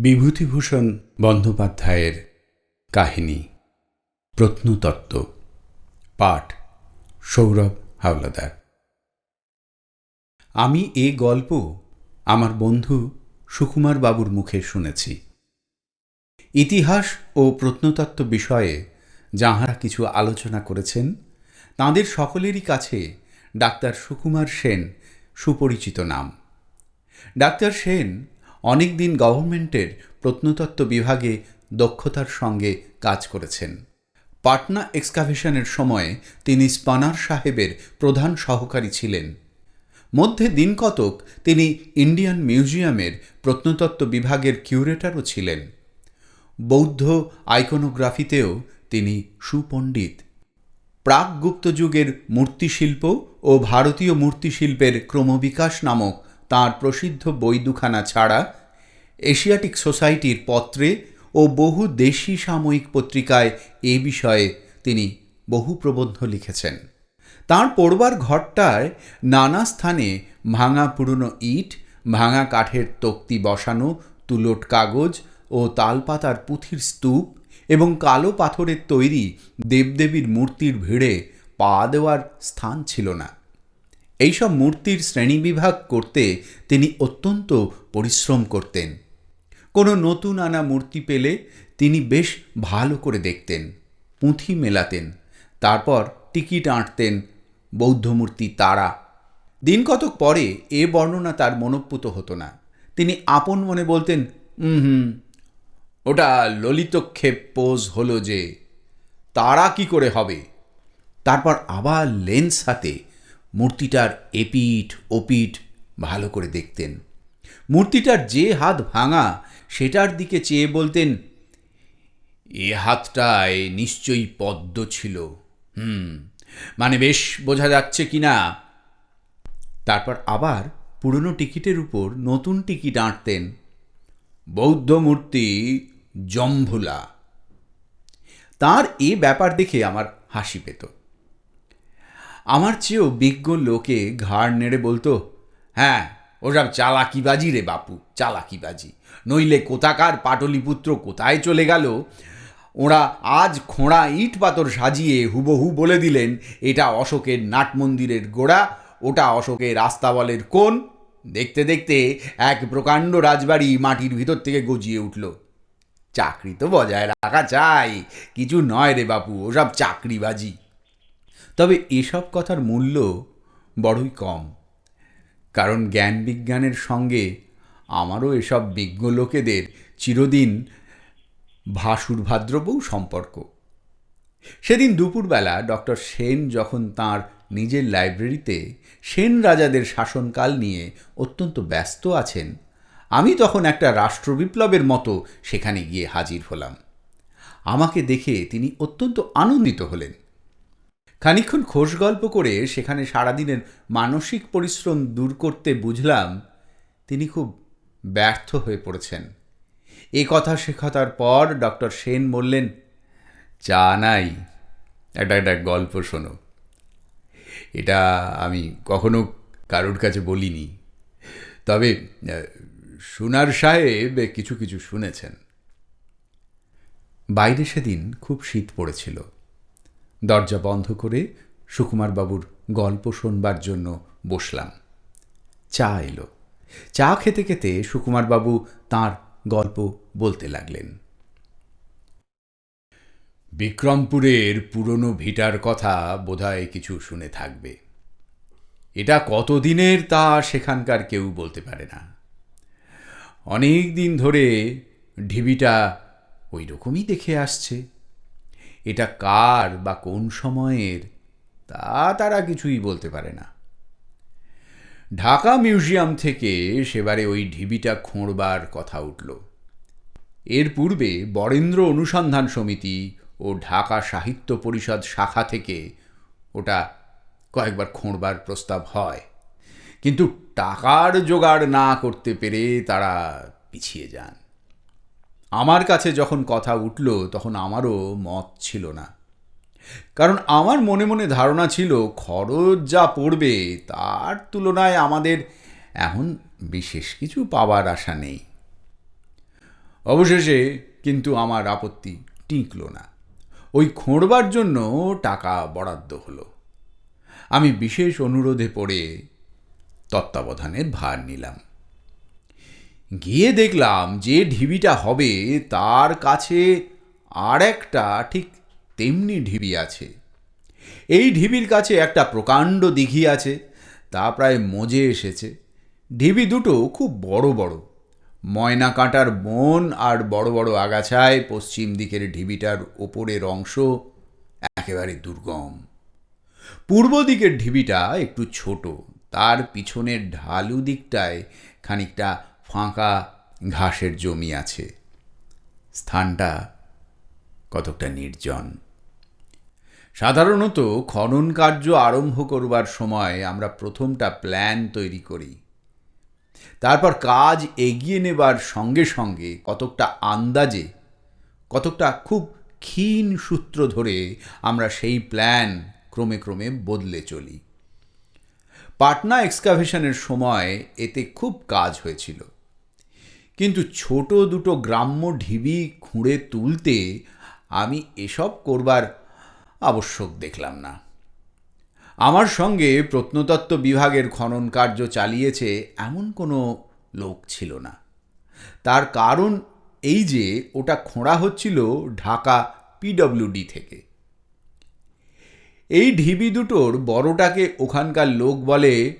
বিভূতিভূষণ বন্দ্যোপাধ্যায়ের কাহিনী, প্রত্নতত্ত্ব, পাঠ, সৌরভ হাওলাদার। আমি এ গল্প আমার বন্ধু সুকুমার বাবুর মুখে শুনেছি। ইতিহাস ও প্রত্নতত্ত্ব বিষয়ে যাঁহারা কিছু আলোচনা করেছেন, তাঁদের সকলেরই কাছে ডাক্তার সুকুমার সেন সুপরিচিত নাম। ডাক্তার সেন অনেকদিন গভর্নমেন্টের প্রত্নতত্ত্ব বিভাগে দক্ষতার সঙ্গে কাজ করেছেন। পাটনা এক্সকাভেশনের সময়ে তিনি স্পানার সাহেবের প্রধান সহকারী ছিলেন। মধ্যে দিন কতক তিনি ইন্ডিয়ান মিউজিয়ামের প্রত্নতত্ত্ব বিভাগের কিউরেটরও ছিলেন। বৌদ্ধ আইকোনোগ্রাফিতেও তিনি সুপণ্ডিত। প্রাক গুপ্তযুগের মূর্তিশিল্প ও ভারতীয় মূর্তিশিল্পের ক্রমবিকাশ নামক তাঁর প্রসিদ্ধ বই দুখানা ছাড়া এশিয়াটিক সোসাইটির পত্রে ও বহু দেশি সাময়িক পত্রিকায় এ বিষয়ে তিনি বহু প্রবন্ধ লিখেছেন। তাঁর পড়বার ঘরটায় নানা স্থানে ভাঙা পুরনো ইট, ভাঙা কাঠের তক্তি বসানো তুলোট কাগজ ও তালপাতার পুঁথির স্তূপ এবং কালো পাথরের তৈরি দেবদেবীর মূর্তির ভিড়ে পা দেওয়ার স্থান ছিল না। এইসব মূর্তির শ্রেণীবিভাগ করতে তিনি অত্যন্ত পরিশ্রম করতেন। কোনো নতুন আনা মূর্তি পেলে তিনি বেশ ভালো করে দেখতেন, পুঁথি মেলাতেন, তারপর টিকিট আঁটতেন বৌদ্ধমূর্তি তারা। দিন কতক পরে এ বর্ণনা তার মনপ্পুত হতো না। তিনি আপন মনে বলতেন হুম, ওটা ললিতক্ষেপ পোজ হলো যে, তারা কি করে হবে? তারপর আবার লেন্স হাতে মূর্তিটার এপিঠ, ওপিঠ ভালো করে দেখতেন। মূর্তিটার যে হাত ভাঙা, সেটার দিকে চেয়ে বলতেন, এ হাতটায় নিশ্চয়ই পদ্ম ছিল। হুম মানে বেশ বোঝা যাচ্ছে কি না? তারপর আবার পুরনো টিকিটের উপর নতুন টিকিট আঁটতেন, বৌদ্ধ মূর্তি জম্ভুলা। তার এ ব্যাপার দেখে আমার হাসি পেত। আমার চেয়েও বিজ্ঞ লোকে ঘাড় নেড়ে বলতো হ্যাঁ ওসব চালাকিবাজি রে বাপু, চালাকিবাজি। নইলে কোথাকার পাটলিপুত্র কোথায় চলে গেল? ওরা আজ খোঁড়া ইট পাথর সাজিয়ে হুবহু বলে দিলেন, এটা অশোকের নাট মন্দিরের গোড়া, ওটা অশোকের আস্তাবলের কোণ। দেখতে দেখতে এক প্রকাণ্ড রাজবাড়ি মাটির ভিতর থেকে গজিয়ে উঠল। চাকরি তো বজায় রাখা চাই, কিছু নয় রে বাপু, ওসব চাকরিবাজি। তবে এসব কথার মূল্য বড়ই কম। কারণ জ্ঞান বিজ্ঞানের সঙ্গে আমারও এসব বিজ্ঞ লোকেদের চিরদিন ভাসুর ভাদ্রবউ সম্পর্ক। সেদিন দুপুরবেলা ডক্টর সেন যখন তার নিজের লাইব্রেরিতে সেন রাজাদের শাসনকাল নিয়ে অত্যন্ত ব্যস্ত আছেন, আমি তখন একটা রাষ্ট্রবিপ্লবের মতো সেখানে গিয়ে হাজির হলাম। আমাকে দেখে তিনি অত্যন্ত আনন্দিত হলেন। খানিক্ষণ খোশ গল্প করে সেখানে সারাদিনের মানসিক পরিশ্রম দূর করতে বুঝলাম তিনি খুব ব্যর্থ হয়ে পড়েছেন। এ কথা শেখাতার পর ডক্টর সেন বললেন, চা নাই। একটা একটা গল্প শোনো। এটা আমি কখনো কারোর কাছে বলিনি। তবে সোনার সাহেব কিছু কিছু শুনেছেন। বাইরে সেদিন খুব শীত পড়েছিল। দরজা বন্ধ করে সুকুমারবাবুর গল্প শোনবার জন্য বসলাম। চা এলো। চা খেতে খেতে সুকুমারবাবু তার গল্প বলতে লাগলেন। বিক্রমপুরের পুরনো ভিটার কথা বোধহয় কিছু শুনে থাকবে। এটা কতদিনের তা সেখানকার কেউ বলতে পারে না। অনেক দিন ধরে ঢিবিটা ওই রকমই দেখে আসছে। এটা কার বা কোন সময়ের? তা তারা কিছুই বলতে পারে না। ঢাকা মিউজিয়াম থেকে সেবারে ওই ঢিবিটা খোঁড়বার কথা উঠল। এর পূর্বে বরেন্দ্র অনুসন্ধান সমিতি ও ঢাকা সাহিত্য পরিষদ শাখা থেকে ওটা কয়েকবার খোঁড়বার প্রস্তাব হয়। কিন্তু টাকার জোগাড় না করতে পেরে তারা পিছিয়ে যান। আমার কাছে যখন কথা উঠল, তখন আমারও মত ছিল না। কারণ আমার মনে মনে ধারণা ছিল, খরচ যা পড়বে তার তুলনায় আমাদের এখন বিশেষ কিছু পাওয়ার আশা নেই। অবশেষে কিন্তু আমার আপত্তি টিকল না। ওই খোঁড়বার জন্য টাকা বরাদ্দ হলো। আমি বিশেষ অনুরোধে পড়ে তত্ত্বাবধানের ভার নিলাম। গিয়ে দেখলাম যে ঢিবিটা হবে, তার কাছে আর একটা ঠিক তেমনি ঢিবি আছে। এই ঢিবির কাছে একটা প্রকাণ্ড দিঘি আছে, তা প্রায় মজে এসেছে। ঢিবি দুটো খুব বড় বড়। ময়না কাঁটার বন আর বড় বড় আগাছায় পশ্চিম দিকের ঢিবিটার ওপরের অংশ একেবারে দুর্গম। পূর্ব দিকের ঢিবিটা একটু ছোট, তার পিছনের ঢালু দিকটায় খানিকটা ফাঁকা ঘাসের জমি আছে। স্থানটা কতকটা নির্জন। সাধারণত খনন কার্য আরম্ভ করবার সময় আমরা প্রথমটা প্ল্যান তৈরি করি। তারপর কাজ এগিয়ে নেবার সঙ্গে সঙ্গে কতকটা আন্দাজে, কতকটা খুব ক্ষীণ সূত্র ধরে আমরা সেই প্ল্যান ক্রমে ক্রমে বদলে চলি। পাটনা এক্সকাভেশনের সময় এতে খুব কাজ হয়েছিল। কিন্তু ছোট দুটো গ্রাম্য ঢিবি খুঁড়ে তুলতে আমি এসব করবার আবশ্যক দেখলাম না। আমার সঙ্গে প্রত্নতত্ত্ব বিভাগের খনন কার্য চালিয়েছে এমন কোনো লোক ছিল না। তার কারণ এই যে ওটা খোঁড়া হচ্ছিল ঢাকা পিডব্লিউডি থেকে। এই ঢিবি দুটোর বড়টাকে ওখানকার লোক বলে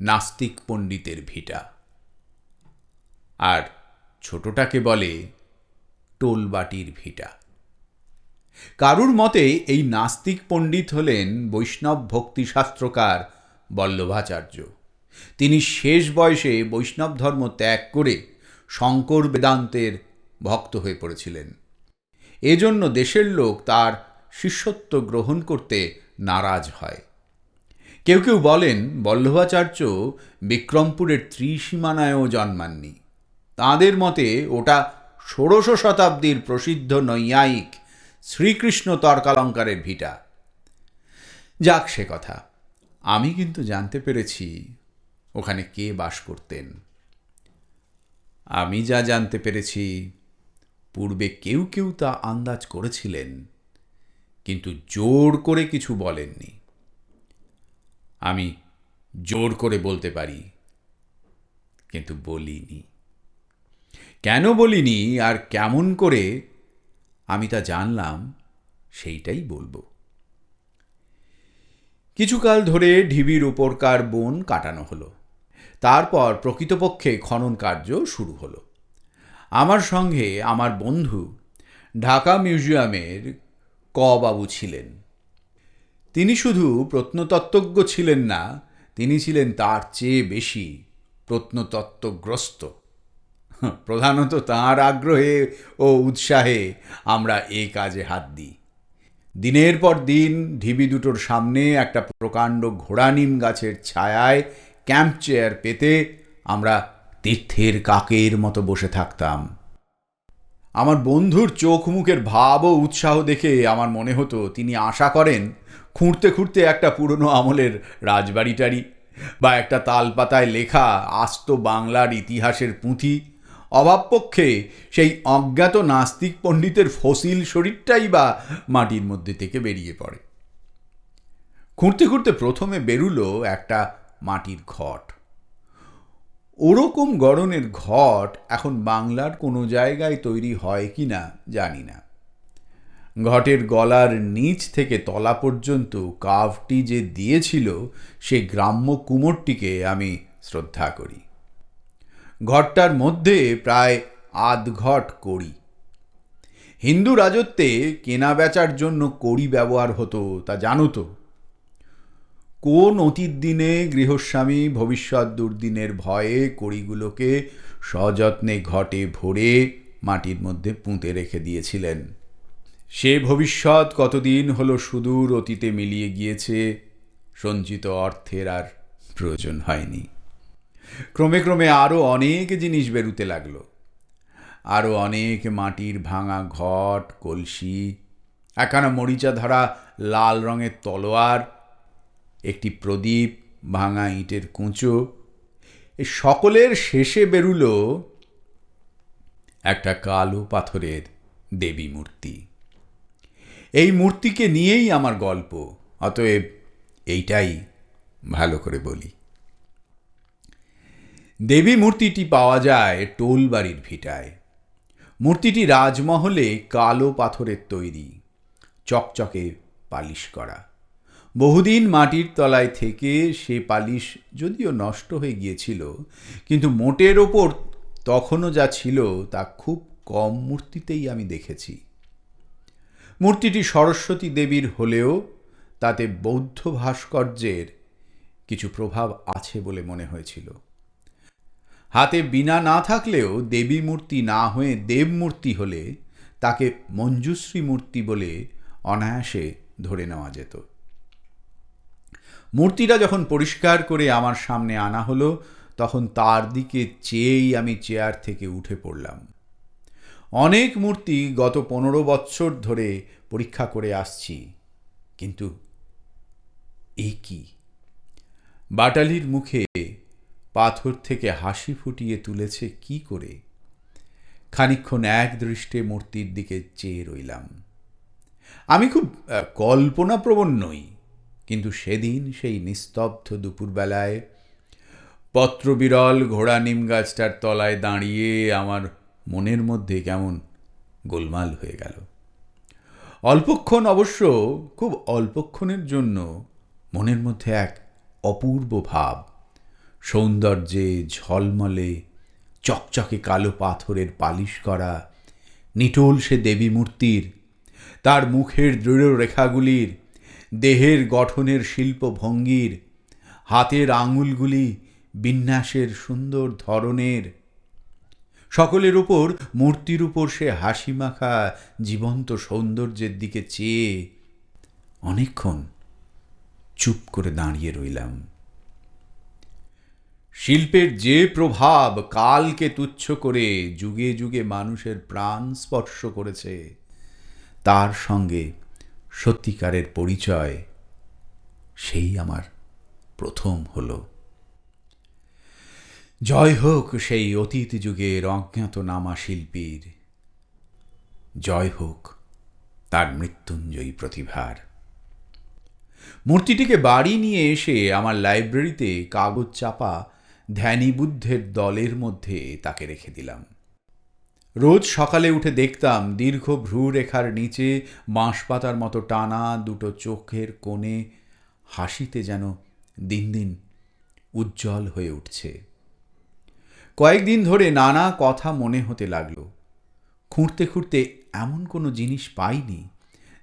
নাস্তিক পণ্ডিতের ভিটা। আর ছোটটাকে বলে টোলবাটির ভিটা। কারুর মতে এই নাস্তিক পণ্ডিত হলেন বৈষ্ণব ভক্তিশাস্ত্রকার বল্লভাচার্য। তিনি শেষ বয়সে বৈষ্ণব ধর্ম ত্যাগ করে শঙ্কর বেদান্তের ভক্ত হয়ে পড়েছিলেন। এজন্য দেশের লোক তার শিষ্যত্ব গ্রহণ করতে নারাজ হয়। কেউ কেউ বলেন, বল্লভাচার্য বিক্রমপুরের ত্রিসীমানায়ও জন্মাননি। তাঁদের মতে ওটা ষোড়শ শতাব্দীর প্রসিদ্ধ নৈয়ায়িক শ্রীকৃষ্ণ তর্কালঙ্কারের ভিটা। যাক সে কথা, আমি কিন্তু জানতে পেরেছি ওখানে কে বাস করতেন। আমি যা জানতে পেরেছি, পূর্বে কেউ কেউ তা আন্দাজ করেছিলেন, কিন্তু জোর করে কিছু বলেননি। আমি জোর করে বলতে পারি, কিন্তু বলিনি। কেন বলিনি আর কেমন করে আমি তা জানলাম, সেইটাই বলব। কিছুকাল ধরে ঢিবির উপরকার বন কাটানো হলো। তারপর প্রকৃতপক্ষে খনন কার্য শুরু হলো। আমার সঙ্গে আমার বন্ধু ঢাকা মিউজিয়ামের ক বাবু ছিলেন। তিনি শুধু প্রত্নতত্ত্বজ্ঞ ছিলেন না, তিনি ছিলেন তার চেয়ে বেশি প্রত্নতত্ত্বগ্রস্ত। প্রধানত তাঁর আগ্রহে ও উৎসাহে আমরা এই কাজে হাত দিই। দিনের পর দিন ঢিবি দুটোর সামনে একটা প্রকাণ্ড ঘোড়া নিম গাছের ছায়ায় ক্যাম্প চেয়ার পেতে আমরা তীর্থের কাকের মতো বসে থাকতাম। আমার বন্ধুর চোখ মুখের ভাব ও উৎসাহ দেখে আমার মনে হতো তিনি আশা করেন খুঁড়তে খুঁড়তে একটা পুরনো আমলের রাজবাড়িটারি বা একটা তালপাতায় লেখা আস্ত বাংলার ইতিহাসের পুঁথি অভাবপক্ষে সেই অজ্ঞাত নাস্তিক পণ্ডিতের ফসিল শরীরটাই বা মাটির মধ্যে থেকে বেরিয়ে পড়ে। খুঁড়তে খুঁড়তে প্রথমে বেরুলো একটা মাটির ঘট। ওরকম গড়নের ঘট এখন বাংলার কোনো জায়গায় তৈরি হয় কি না জানি না। ঘটের গলার নিচ থেকে তলা পর্যন্ত কাভটি যে দিয়েছিল, সে গ্রাম্য কুমোরটিকে আমি শ্রদ্ধা করি। ঘরটার মধ্যে প্রায় আধ ঘট কড়ি। হিন্দু রাজত্বে কেনা বেচার জন্য কড়ি ব্যবহার হতো, তা জানো তো? কোন অতীত দিনে গৃহস্বামী ভবিষ্যৎ দুর্দিনের ভয়ে কড়িগুলোকে সযত্নে ঘটে ভরে মাটির মধ্যে পুঁতে রেখে দিয়েছিলেন। সে ভবিষ্যৎ কতদিন হলো সুদূর অতীতে মিলিয়ে গিয়েছে, সঞ্চিত অর্থের আর প্রয়োজন হয়নি। ক্রমে ক্রমে আরও অনেক জিনিস বেরুতে লাগল। আরও অনেক মাটির ভাঙা ঘট, কলসি, একখানা মরিচা ধরা লাল রঙের তলোয়ার, একটি প্রদীপ, ভাঙা ইটের কুঁচো, এ সকলের শেষে বেরুলো একটা কালো পাথরের দেবী মূর্তি। এই মূর্তিকে নিয়েই আমার গল্প, অতএব এইটাই ভালো করে বলি। দেবী মূর্তিটি পাওয়া যায় টোলবাড়ির ভিটায়। মূর্তিটি রাজমহলে কালো পাথরের তৈরি, চকচকে পালিশ করা। বহুদিন মাটির তলায় থেকে সে পালিশ যদিও নষ্ট হয়ে গিয়েছিল, কিন্তু মোটের ওপর তখনও যা ছিল তা খুব কম মূর্তিতেই আমি দেখেছি। মূর্তিটি সরস্বতী দেবীর হলেও তাতে বৌদ্ধ ভাস্কর্যের কিছু প্রভাব আছে বলে মনে হয়েছিল। হাতে বিনা না থাকলেও দেবী মূর্তি না হয়ে দেব মূর্তি হলে তাকে মঞ্জুশ্রী মূর্তি বলে অনায়াসে ধরে নেওয়া যেত। মূর্তিটা যখন পরিষ্কার করে আমার সামনে আনা হলো, তখন তার দিকে চেয়েই আমি চেয়ার থেকে উঠে পড়লাম। অনেক মূর্তি গত পনেরো বৎসর ধরে পরীক্ষা করে আসছি, কিন্তু এ কি? বাটালির মুখে পাথর থেকে হাসি ফুটিয়ে তুলেছে কি করে? খানিক্ষণ এক দৃষ্টে মূর্তির দিকে চেয়ে রইলাম। আমি খুব কল্পনাপ্রবণ নই, কিন্তু সেদিন সেই নিস্তব্ধ দুপুরবেলায় পত্রবিরল ঘোড়া নিম গাছটার তলায় দাঁড়িয়ে আমার মনের মধ্যে কেমন গোলমাল হয়ে গেল। অল্পক্ষণ অবশ্য, খুব অল্পক্ষণের জন্য মনের মধ্যে এক অপূর্ব ভাব সৌন্দর্যে ঝলমলে, চকচকে কালো পাথরের পালিশ করা, নিটোল সে দেবী মূর্তির, তার মুখের দৃঢ় রেখাগুলির, দেহের গঠনের শিল্পভঙ্গির হাতের আঙুলগুলি বিন্যাসের সুন্দর ধরনের। সকলের উপর, মূর্তির উপর সে হাসি মাখা জীবন্ত সৌন্দর্যের দিকে চেয়ে অনেকক্ষণ চুপ করে দাঁড়িয়ে রইলাম। শিল্পের যে প্রভাব কালকে তুচ্ছ করে যুগে যুগে মানুষের প্রাণ স্পর্শ করেছে, তার সঙ্গে সত্যিকারের পরিচয় সেই আমার প্রথম হল। জয় হোক সেই অতীত যুগের অজ্ঞাতনামা শিল্পীর, জয় হোক তার মৃত্যুঞ্জয়ী প্রতিভার। মূর্তিটিকে বাড়ি নিয়ে এসে আমার লাইব্রেরিতে কাগজ চাপা ধ্যানী বুদ্ধের দলের মধ্যে তাকে রেখে দিলাম। রোজ সকালে উঠে দেখতাম দীর্ঘ ভ্রুরেখার নিচে বাঁশপাতার মতো টানা দুটো চোখের কোণে হাসিতে যেন দিন দিন উজ্জ্বল হয়ে উঠছে। কয়েকদিন ধরে নানা কথা মনে হতে লাগল। খুঁড়তে খুঁড়তে এমন কোনো জিনিস পাইনি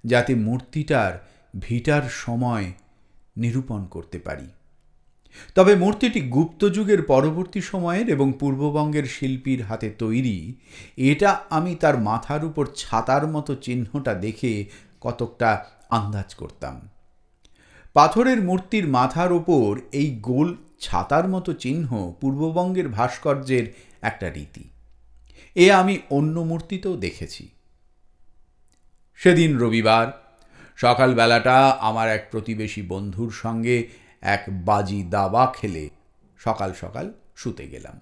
যাতে মূর্তিটার ভিটার সময় নিরূপণ করতে পারি। তবে মূর্তিটি গুপ্ত যুগের পরবর্তী সময়ের এবং পূর্ববঙ্গের শিল্পীর হাতে তৈরি, এটা আমি তার মাথার উপর ছাতার মতো চিহ্নটা দেখে কতকটা আন্দাজ করতাম। পাথরের মূর্তির মাথার ওপর এই গোল ছাতার মতো চিহ্ন পূর্ববঙ্গের ভাস্কর্যের একটা রীতি। এ আমি অন্য মূর্তিতেও দেখেছি। সেদিন রবিবার, সকালবেলাটা আমার এক প্রতিবেশী বন্ধুর সঙ্গে এক বাজি দাবা খেলে সকাল সকাল শুতে গেলাম।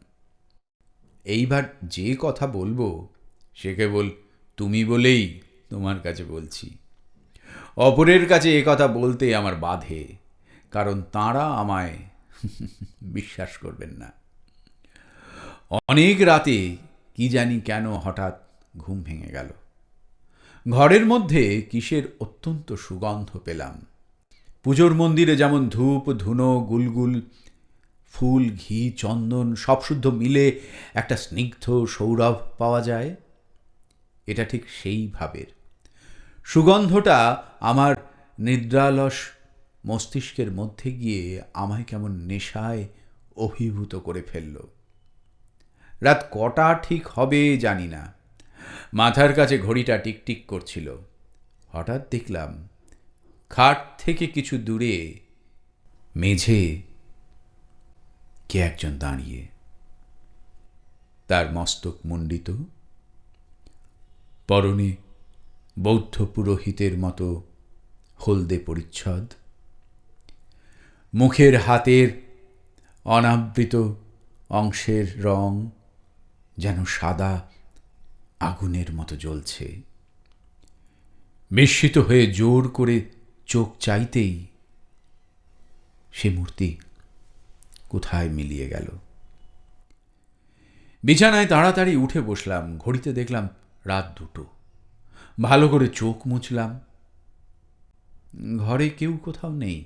এইবার যে কথা বলব, সে কেবল তুমি বলেই তোমার কাছে বলছি। অপরের কাছে এ কথা বলতে আমার বাধে, কারণ তাঁরা আমায় বিশ্বাস করবেন না। অনেক রাতে কি জানি কেন হঠাৎ ঘুম ভেঙে গেল। ঘরের মধ্যে কিসের অত্যন্ত সুগন্ধ পেলাম। পুজোর মন্দিরে যেমন ধূপ, ধুনো, গুলগুল, ফুল, ঘি, চন্দন সব শুদ্ধ মিলে একটা স্নিগ্ধ সৌরভ পাওয়া যায়। এটা ঠিক সেই ভাবের। সুগন্ধটা আমার নিদ্রালস মস্তিষ্কের মধ্যে গিয়ে আমায় কেমন নেশায় অভিভূত করে ফেলল। রাত কটা ঠিক হবে জানি না। মাথার কাছে ঘড়িটা টিকটিক করছিল। হঠাৎ দেখলাম খাট থেকে কিছু দূরে মেঝে কে একজন দাঁড়িয়ে? তার মস্তক মণ্ডিত, পরনে বৌদ্ধ পুরোহিতের মতো হলদে পরিচ্ছদ, মুখের হাতের অনাবৃত অংশের রং যেন সাদা আগুনের মতো জ্বলছে। বিস্মিত হয়ে জোর করে চোখ চাইতেই সে মূর্তি কোথায় মিলিয়ে গেল। বিছানায় তাড়াতাড়ি উঠে বসলাম, ঘড়িতে দেখলাম রাত দুটো। ভালো করে চোখ মুছলাম। ঘরে কেউ কোথাও নেই।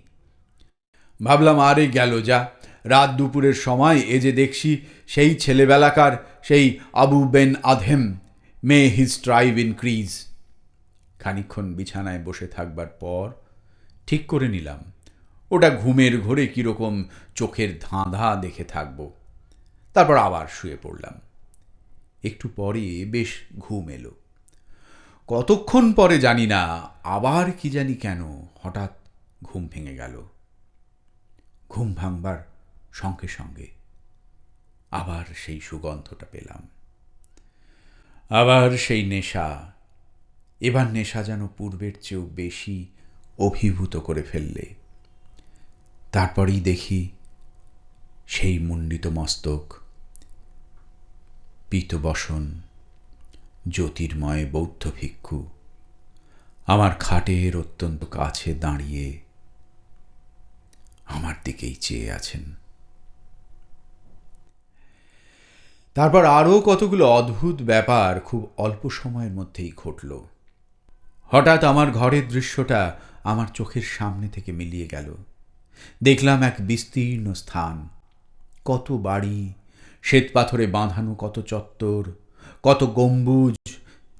ভাবলাম, আরে গেল যা, রাত দুপুরের সময়, এ যে দেখছি সেই ছেলেবেলাকার, সেই Abou Ben Adhem, may his tribe increase. খানিক্ষণ বিছানায় বসে থাকবার পর ঠিক করে নিলাম। ওটা ঘুমের ঘোরে কীরকম চোখের ধাঁধা দেখে থাকব। তারপর আবার শুয়ে পড়লাম। একটু পরে বেশ ঘুম এলো। কতক্ষণ পরে জানি না, আবার কি জানি কেন হঠাৎ ঘুম ভেঙে গেল। ঘুম ভাঙবার সঙ্গে সঙ্গে আবার সেই সুগন্ধটা পেলাম। আবার সেই নেশা। এবার নেশা যেন পূর্বের চেয়েও বেশি অভিভূত করে ফেললে। তারপরেই দেখি সেই মুণ্ডিত মস্তক, পীতবসন, জ্যোতির্ময় বৌদ্ধ ভিক্ষু, আমার খাটের অত্যন্ত কাছে দাঁড়িয়ে আমার দিকেই চেয়ে আছেন। তারপর আরও কতগুলো অদ্ভুত ব্যাপার খুব অল্প সময়ের মধ্যেই ঘটল। হঠাৎ আমার ঘরের দৃশ্যটা আমার চোখের সামনে থেকে মিলিয়ে গেল। দেখলাম এক বিস্তীর্ণ স্থান। কত বাড়ি শ্বেতপাথরে বাঁধানো কত চত্বর, কত গম্বুজ,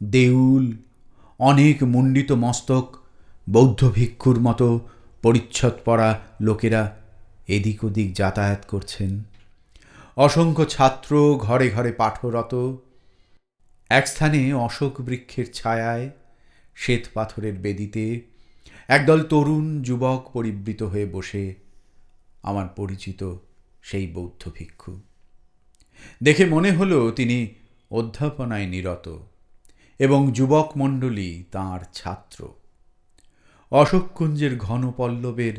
দেউল, অনেক মুণ্ডিত মস্তক, বৌদ্ধ ভিক্ষুর মতো পরিচ্ছদ পরা লোকেরা এদিক ওদিক যাতায়াত করছেন। অসংখ্য ছাত্র ঘরে ঘরে পাঠরত। এক স্থানে অশোক বৃক্ষের ছায়ায় শ্বেত পাথরের বেদিতে একদল তরুণ যুবক পরিবৃত হয়ে বসে আমার পরিচিত সেই বৌদ্ধ ভিক্ষু। দেখে মনে হলো তিনি অধ্যাপনায় নিরত এবং যুবক মণ্ডলী তাঁর ছাত্র। অশোককুঞ্জের ঘন পল্লবের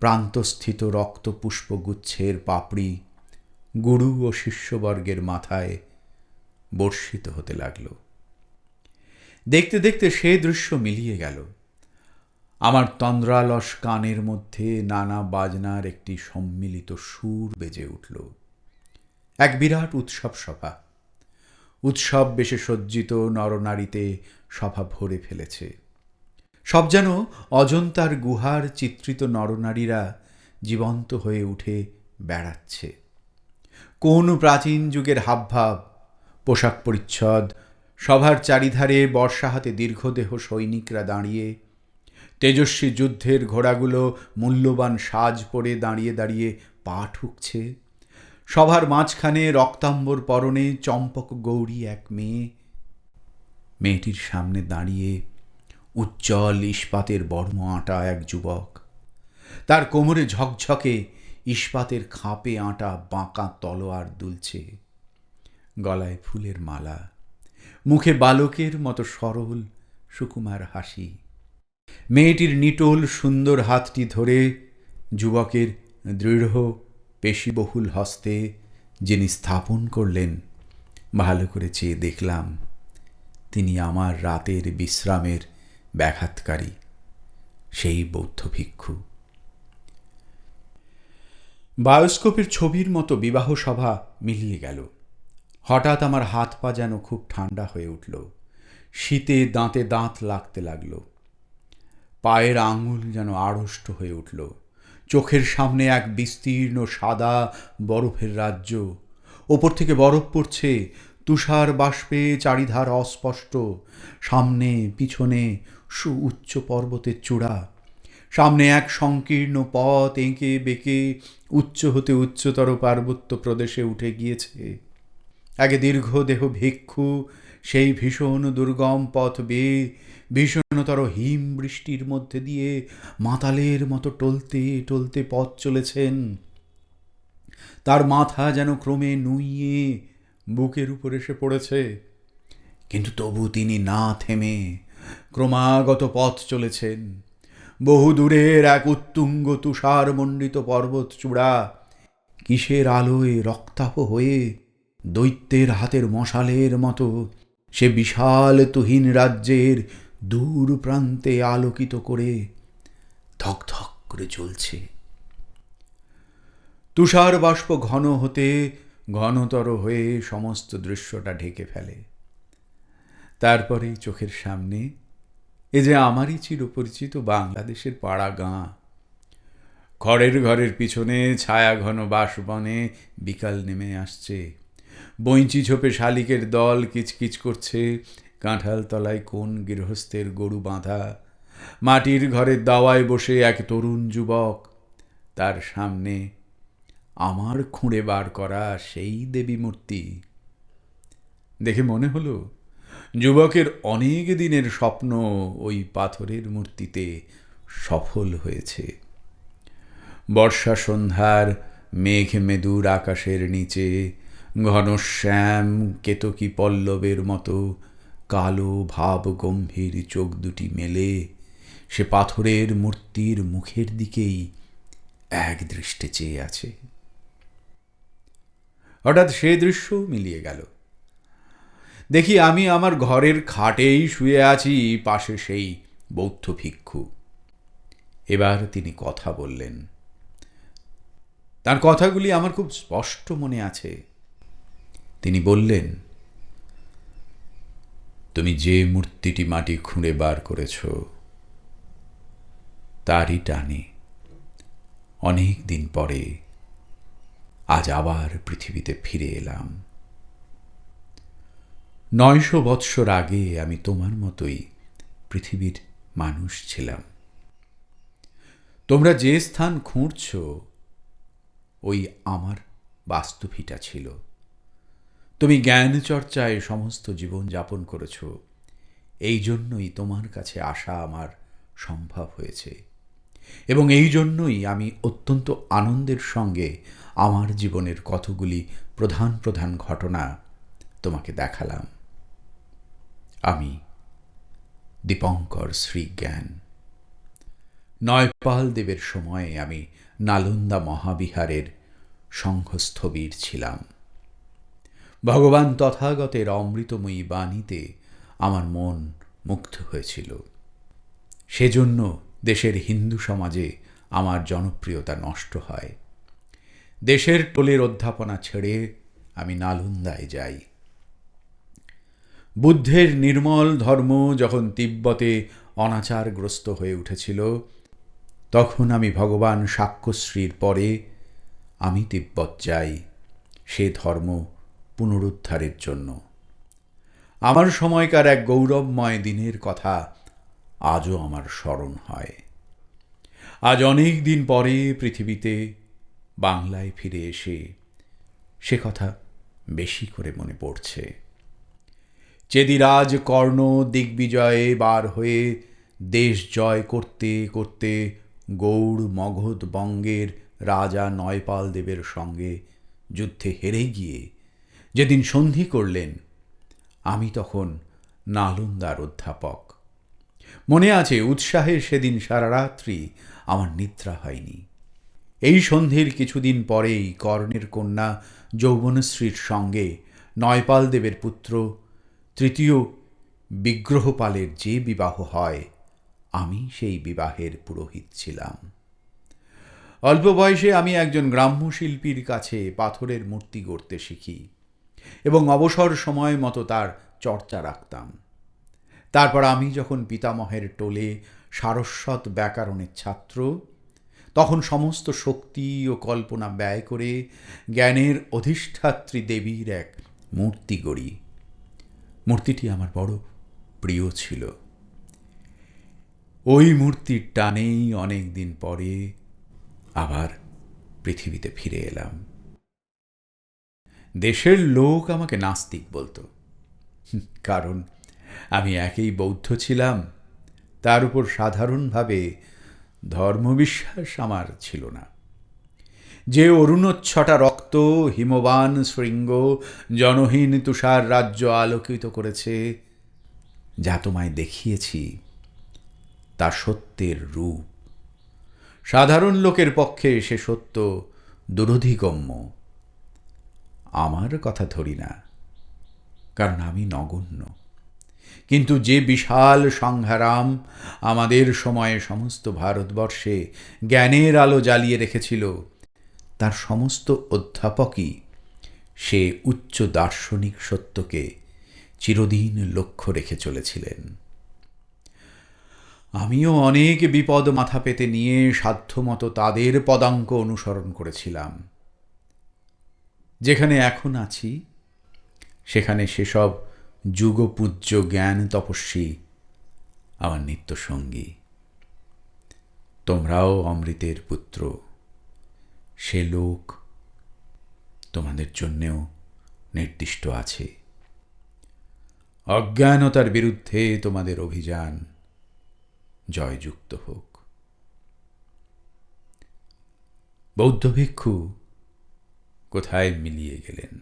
প্রান্তস্থিত রক্তপুষ্পগুচ্ছের পাপড়ি গুরু ও শিষ্যবর্গের মাথায় বর্ষিত হতে লাগল। দেখতে দেখতে সে দৃশ্য মিলিয়ে গেল। আমার তন্দ্রালস কানের মধ্যে নানা বাজনার একটি সম্মিলিত সুর বেজে উঠল। এক বিরাট উৎসব সভা। উৎসব বেশে সজ্জিত নরনারীতে সভা ভরে ফেলেছে। সব যেন অজন্তার গুহার চিত্রিত নরনারীরা জীবন্ত হয়ে উঠে বেড়াচ্ছে। কোন প্রাচীন যুগের হাবভাব, পোশাক পরিচ্ছদ, সভার চারিধারে বর্ষা হাতে দীর্ঘদেহ সৈনিকরা দাঁড়িয়ে তেজস্বী যুদ্ধের ঘোড়াগুলো মূল্যবান সাজ পরে দাঁড়িয়ে দাঁড়িয়ে পা ঠুকছে। সভার মাঝখানে রক্তাম্বর পরনে চম্পক গৌরী এক মেয়ে। মেয়েটির সামনে দাঁড়িয়ে উজ্জ্বল ইস্পাতের বর্ম আঁটা এক যুবক। তার কোমরে ঝকঝকে ইস্পাতের খাপে আঁটা বাঁকা তলোয়ার দুলছে। গলায় ফুলের মালা। মুখে বালকের মতো সরল সুকুমার হাসি। মেয়েটির নিটোল সুন্দর হাতটি ধরে যুবকের দৃঢ়, পেশিবহুল হস্তে যিনি স্থাপন করলেন, ভালো করে চেয়ে দেখলাম, তিনি আমার রাতের বিশ্রামের ব্যাঘাতকারী, সেই বৌদ্ধ ভিক্ষু। বায়োস্কোপের ছবির মতো বিবাহ সভা মিলিয়ে গেল। হঠাৎ আমার হাত পা যেন খুব ঠান্ডা হয়ে উঠল। শীতে দাঁতে দাঁত লাগতে লাগল। পায়ের আঙুল যেন আড়ষ্ট হয়ে উঠল। চোখের সামনে এক বিস্তীর্ণ সাদা বরফের রাজ্য। ওপর থেকে বরফ পড়ছে, তুষার বাষ্পে চারিধার অস্পষ্ট। সামনে, পিছনে সু উচ্চ পর্বতের চূড়া। সামনে এক সংকীর্ণ পথ এঁকে বেঁকে উচ্চ হতে উচ্চতর পার্বত্য প্রদেশে উঠে গিয়েছে। আগে দীর্ঘ দেহ ভিক্ষু, সেই ভীষণ দুর্গম পথ বেয়ে ভীষণতর হিম বৃষ্টির মধ্যে দিয়ে মাতালের মতো টলতে টলতে পথ চলেছেন। তার মাথা যেন ক্রমে নুইয়ে বুকের উপর এসে পড়েছে। কিন্তু তবু তিনি না থেমে ক্রমাগত পথ চলেছেন। বহু দূরের এক উত্তুঙ্গ তুষার মণ্ডিত পর্বত চূড়া কিসের আলোয় রক্তাপ হয়ে দৈত্যের হাতের মশালের মতো সে বিশাল তুহিন রাজ্যের দূর প্রান্তে আলোকিত করে ধক ধক করে চলছে তুষার বাষ্প ঘন হতে ঘনতর হয়ে সমস্ত দৃশ্যটা ঢেকে ফেলে। তারপরেই চোখের সামনে এ যে আমারই চিরপরিচিত বাংলাদেশের পাড়া গাঁ। খড়ের ঘরের পিছনে ছায়া ঘন বাসবনে বিকাল নেমে আসছে। বইঁচি ঝোপে শালিকের দল কিচকিচ করছে। কাঁঠাল তলায় কোন গৃহস্থের গরু বাঁধা? মাটির ঘরের দাওয়ায় বসে এক তরুণ যুবক। তার সামনে আমার খুঁড়ে বার করা সেই দেবী মূর্তি। দেখে মনে হলো, যুবকের অনেক দিনের স্বপ্ন ওই পাথরের মূর্তিতে সফল হয়েছে। বর্ষা সন্ধ্যার মেঘ মেদুর আকাশের নিচে ঘনশ্যাম কেতকী পল্লবের মতো কালো ভাব গম্ভীর চোখ দুটি মেলে। সে পাথরের মূর্তির মুখের দিকেই এক দৃষ্টে চেয়ে আছে। হঠাৎ সে দৃশ্যও মিলিয়ে গেল। দেখি আমি আমার ঘরের খাটেই শুয়ে আছি, পাশে সেই বৌদ্ধ ভিক্ষু। এবার তিনি কথা বললেন। তার কথাগুলি আমার খুব স্পষ্ট মনে আছে। তিনি বললেন তুমি যে মূর্তিটি মাটি খুঁড়ে বার করেছ, তারই টানে অনেক দিন পরে আজ আবার পৃথিবীতে ফিরে এলাম। নয়শো বৎসর আগে আমি তোমার মতোই পৃথিবীর মানুষ ছিলাম। তোমরা যে স্থান খুঁড়ছ, ওই আমার বাস্তুভিটা ছিল। তুমি জ্ঞান চর্চায় সমস্ত জীবন যাপন করেছ। এই জন্যই তোমার কাছে আসা আমার সম্ভব হয়েছে। এবং এই জন্যই আমি অত্যন্ত আনন্দের সঙ্গে আমার জীবনের কতগুলি প্রধান প্রধান ঘটনা তোমাকে দেখালাম। আমি দীপঙ্কর শ্রীজ্ঞান। নয়পাল দেবের সময়ে আমি নালন্দা মহাবিহারের সংঘস্থবীর ছিলাম। ভগবান তথাগতের অমৃতময়ী বাণীতে আমার মন মুগ্ধ হয়েছিল। সেজন্য দেশের হিন্দু সমাজে আমার জনপ্রিয়তা নষ্ট হয়। দেশের টোলের অধ্যাপনা ছেড়ে আমি নালন্দায় যাই। বুদ্ধের নির্মল ধর্ম যখন তিব্বতে অনাচারগ্রস্ত হয়ে উঠেছিল, তখন আমি ভগবান সাক্ষ্যশ্রীর পরে আমি তিব্বত যাই। সে ধর্ম পুনরুদ্ধারের জন্য। আমার সময়কার এক গৌরবময় দিনের কথা আজও আমার স্মরণ হয়। আজ অনেক দিন পরে পৃথিবীতে বাংলায় ফিরে এসে সে কথা বেশি করে মনে পড়ছে। চেদিরাজ কর্ণ দিগ্বিজয়ে বার হয়ে দেশ জয় করতে করতে গৌড় মগধ বঙ্গের রাজা নয়পাল দেবের সঙ্গে যুদ্ধে হেরে গিয়ে যেদিন সন্ধি করলেন, আমি তখন নালন্দার অধ্যাপক। মনে আছে উৎসাহে সেদিন সারা রাত্রি আমার নিদ্রা হয়নি। এই সন্ধির কিছুদিন পরেই কর্ণের কন্যা যৌবনশ্রীর সঙ্গে নয়পাল দেবের পুত্র, তৃতীয় বিগ্রহপালের যে বিবাহ হয়, আমি সেই বিবাহের পুরোহিত ছিলাম। অল্প বয়সে আমি একজন গ্রাম্য শিল্পীর কাছে পাথরের মূর্তি গড়তে শিখি। এবং অবসর সময় মতো তার চর্চা রাখতাম। তারপর আমি যখন পিতামহের টোলে সারস্বত ব্যাকরণের ছাত্র, তখন সমস্ত শক্তি ও কল্পনা ব্যয় করে জ্ঞানের অধিষ্ঠাত্রী দেবীর এক মূর্তি গড়ি। মূর্তিটি আমার বড় প্রিয় ছিল। ওই মূর্তির টানেই অনেক দিন পরে আবার পৃথিবীতে ফিরে এলাম। দেশের লোক আমাকে নাস্তিক বলতো। কারণ আমি একেই বৌদ্ধ ছিলাম। তার উপর সাধারণভাবে ধর্মবিশ্বাস আমার ছিল না। যে অরুণোচ্ছটা রক্ত, হিমবান শৃঙ্গ, জনহীন তুষার রাজ্য আলোকিত করেছে, যা তোমায় দেখিয়েছি, তা সত্যের রূপ। সাধারণ লোকের পক্ষে সে সত্য দুরধিগম্য। আমার কথা ধরি না, কারণ আমি নগণ্য। কিন্তু যে বিশাল সংহারাম আমাদের সময়ে সমস্ত ভারতবর্ষে জ্ঞানের আলো জ্বালিয়ে রেখেছিল, তার সমস্ত অধ্যাপকই সে উচ্চ দার্শনিক সত্যকে চিরদিন লক্ষ্য রেখে চলেছিলেন। আমিও অনেক বিপদ মাথা পেতে নিয়ে সাধ্যমতো তাদের পদাঙ্ক অনুসরণ করেছিলাম। যেখানে এখন আছি, সেখানে সেসব যুগপূজ্য জ্ঞান তপস্বী, আমার নিত্য সঙ্গী। তোমরাও অমৃতের পুত্র, সে লোক তোমাদের জন্যেও নির্দিষ্ট আছে। অজ্ঞানতার বিরুদ্ধে তোমাদের অভিযান জয়যুক্ত হোক। বৌদ্ধ ভিক্ষু কোথায় মিলিয়ে গেলেন?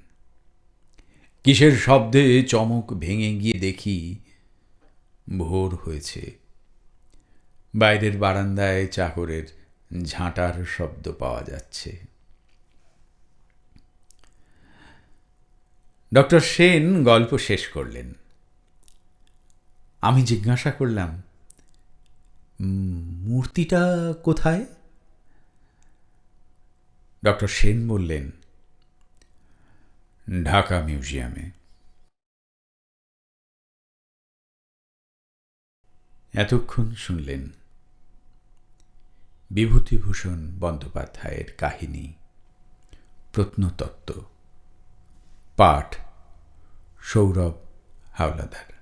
কিসের শব্দে চমক ভেঙে গিয়ে দেখি ভোর হয়েছে। বাইরের বারান্দায় চাকরের ঝাঁটার শব্দ পাওয়া যাচ্ছে। ডক্টর সেন গল্প শেষ করলেন। আমি জিজ্ঞাসা করলাম, মূর্তিটা কোথায়? ডক্টর সেন বললেন ঢাকা মিউজিয়ামে। এতক্ষণ শুনলেন বিভূতিভূষণ বন্দ্যোপাধ্যায়ের কাহিনী প্রত্নতত্ত্ব পাঠ সৌরভ হাওলাদার।